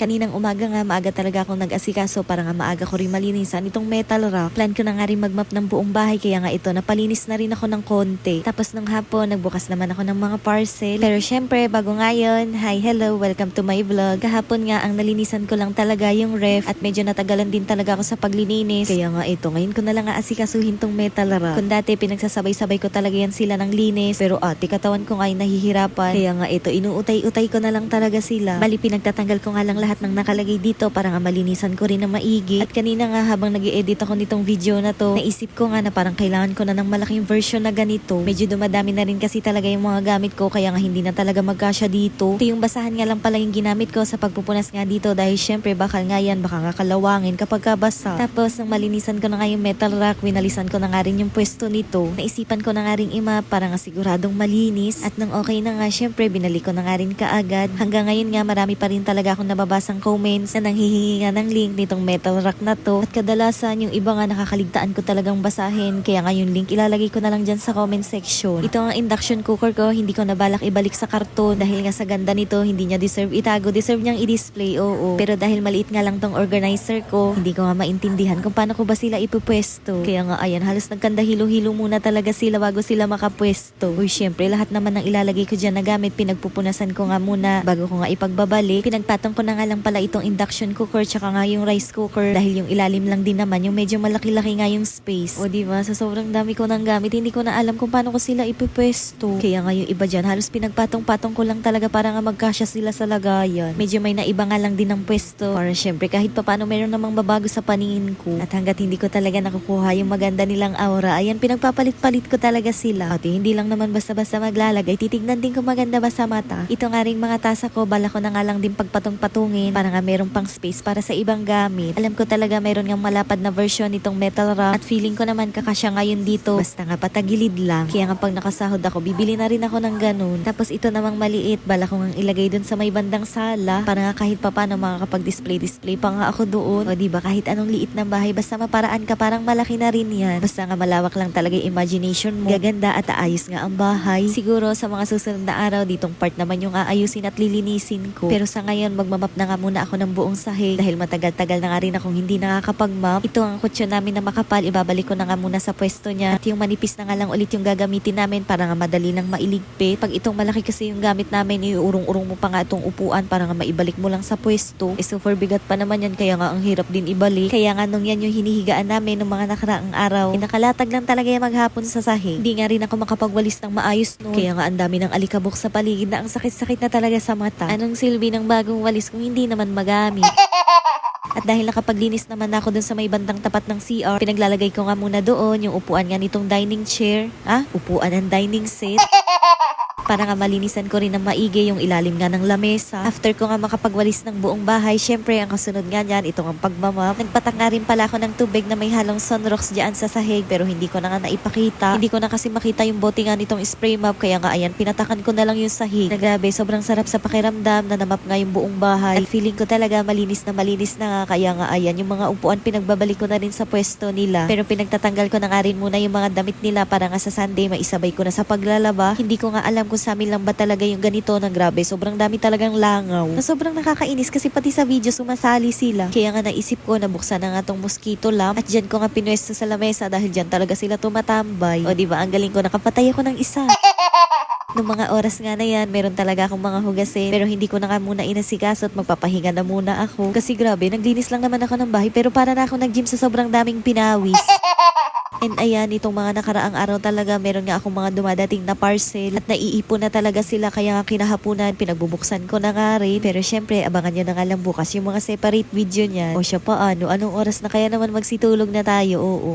Kaninang umaga nga, maaga talaga akong nag-asikaso para nga maaga ko rin malinisan itong metal rack. Plan ko na nga rin magmap ng buong bahay kaya nga ito, napalinis na rin ako ng konti. Tapos nung hapon, nagbukas naman ako ng mga parcel. Pero syempre, bago ngayon, hi, hello, welcome to my vlog. Kahapon nga, ang nalinisan ko lang talaga yung ref at medyo natagalan din talaga ako sa paglilinis. Kaya nga ito, ngayon ko na lang nga asikasuhin tong metal rack. Kung dati, pinagsasabay-sabay ko talaga yan sila ng linis. Pero ate, katawan ko nga nahihirapan. Kaya nga ito, inuutay-utay ko na lang talaga sila. Bali, pinagtatanggal ko nga lang lahat ng nakalagay dito para nga malinisan ko rin na maigi. At kanina nga habang nag edit ako nitong video na to, naisip ko nga na parang kailangan ko na ng malaking version na ganito. Medyo dumadami na rin kasi talaga yung mga gamit ko kaya nga hindi na talaga magkasya dito. Ito yung basahan nga lang pala yung ginamit ko sa pagpupunas nga dito dahil syempre bakal nga yan, baka nga kalawangin kapag kabasa. Tapos nang malinisan ko na nga yung metal rack, winalisan ko na nga rin yung pwesto nito. Naisipan ko na nga rin ima para nga siguradong malinis. At nang okay na nga, syempre binalik ko na nga rin kaagad. Hanggang ngayon nga marami pa rin talaga akong nababasang comments na nanghihingi nga ng link nitong metal rack na to. At kadalasan yung iba nga nakakaligtaan ko talagang basahin. Kaya nga yung link ilalagay ko na lang dyan sa comment section. Ito ang induction cooker ko, hindi ko na balak ibalik sa karton dahil nga sa ganda nito, hindi niya deserve itago. Deserve niyang i-display, oo. Pero dahil maliit nga lang tong organizer ko, hindi ko nga maintindihan kung paano ko ba sila ipupwesto. Kaya nga ayan, halos nagkanda hilo-hilo muna talaga sila bago sila makapwesto. Uy, syempre lahat naman ng ilalagay ko dyan na gamit, pinagpupunasan ko nga muna bago ko nga ipagbabalik. Pinagpatong ko na nga lang pala itong induction cooker tsaka nga yung rice cooker dahil yung ilalim lang din naman, yung medyo malaki-laki nga yung space. O diba, sa sobrang dami ko ng gamit, hindi ko na alam kung paano ko sila ipupwesto. Kaya nga yung iba dyan, halos pinagpatong-patong ko lang talaga para nga magkasya sila sa lagayan. Medyo may naiba nga lang din ng pwesto. Para syempre kahit pa paano meron namang babago sa paningin ko. At hanggat hindi ko talaga nakukuha yung maganda nilang aura, ayan pinagpapalit-palit ko talaga sila. At hindi lang naman basta-basta maglalagay, titignan din kung maganda ba sa mata. Ito nga ring mga tasa ko, bala ko na nga lang din pagpatong-patungin para nga meron pang space para sa ibang gamit. Alam ko talaga meron nga malapad na version nitong metal rack at feeling ko naman kakasya ngayon dito. Basta nga patagilid lang. Kaya nga pag nakasahod ako, bibili na rin ako ng ganun. Tapos ito namang maliit, bala ko nga ilagay dun sa may bandang sala para nga kahit papano makakapag-display-display pa nga ako doon. O diba kahit anong liit ng bahay, basta maparaan ka parang malaki na rin yan. Basta nga malawak lang talaga yung imagination mo. Gaganda at aayos nga ang bahay. Siguro sa mga susunod na araw, ditong part naman yung aayusin at lilinisin ko. Pero sa ngayon, magmamap na nga muna ako ng buong sahig dahil matagal-tagal na nga rin akong hindi nakakapag-map. Ito ang kutsyon namin na makapal, ibabalik ko na nga muna sa pwesto niya. At yung manipis na nga lang ulit yung gagamitin namin para nga madali lang mailigpit. Pag itong malaki kasi yung gamit namin, iurong-urong mo pa nga itong upuan para nga maibalik mo lang sa pwesto. Eh super bigat pa naman yan, kaya nga ang hirap din ibalik. Kaya nga nung yan yung hinihigaan namin ng mga nakaraang araw, eh, nakalatag lang talaga yung maghapon sa sahig. Hindi nga rin ako makapagwalis ng maayos noon. Kaya nga ang dami ng alikabok sa paligid na ang sakit-sakit na talaga sa mata. Anong silbi ng bagong walis kung hindi naman magamit? At dahil nakapaglinis naman ako dun sa may bandang tapat ng CR, pinaglalagay ko nga muna doon yung upuan nga nitong dining chair. Ah, upuan ng dining set. Para nga malinisan ko rin ng maigi yung ilalim nga ng lamesa. After ko nga makapagwalis ng buong bahay, syempre ang kasunod nga niyan, itong ang pagmamap. Nagpatak nga rin pala ako ng tubig na may halong sunrocks dyan sa sahig pero hindi ko na nga naipakita. Hindi ko na kasi makita yung bote nga nitong spray map kaya nga ayan, pinatakan ko na lang yung sahig. Na grabe, sobrang sarap sa pakiramdam na namap nga yung buong bahay. At feeling ko talaga malinis na malinis na nga kaya nga ayan, yung mga upuan pinagbabalik ko na rin sa pwesto nila. Pero pinagtatanggal ko na nga rin muna yung mga damit nila para nga sa Sunday maisabay ko na sa paglalaba. Hindi ko nga alam kung sa amin lang ba talaga yung ganito na grabe. Sobrang dami talagang langaw. Na sobrang nakakainis kasi pati sa video sumasali sila. Kaya nga naisip ko na buksan na nga tong mosquito lamp at dyan ko nga pinwesto sa lamesa dahil dyan talaga sila tumatambay. O diba, ang galing ko nakapatay ako ng isa. Nung mga oras nga na yan, meron talaga akong mga hugasin. Pero hindi ko na nga muna inasikaso at magpapahinga na muna ako. Kasi grabe, naglinis lang naman ako ng bahay pero para na ako nag-gym sa sobrang daming pinawis. And ayan, itong mga nakaraang araw talaga, meron nga akong mga dumadating na parcel at naiipon na talaga sila kaya nga kinahapunan, pinagbubuksan ko na nga rin. Pero syempre, abangan nyo na nga lang bukas yung mga separate video niyan. O siya pa, ano, anong oras na kaya naman magsitulog na tayo, oo.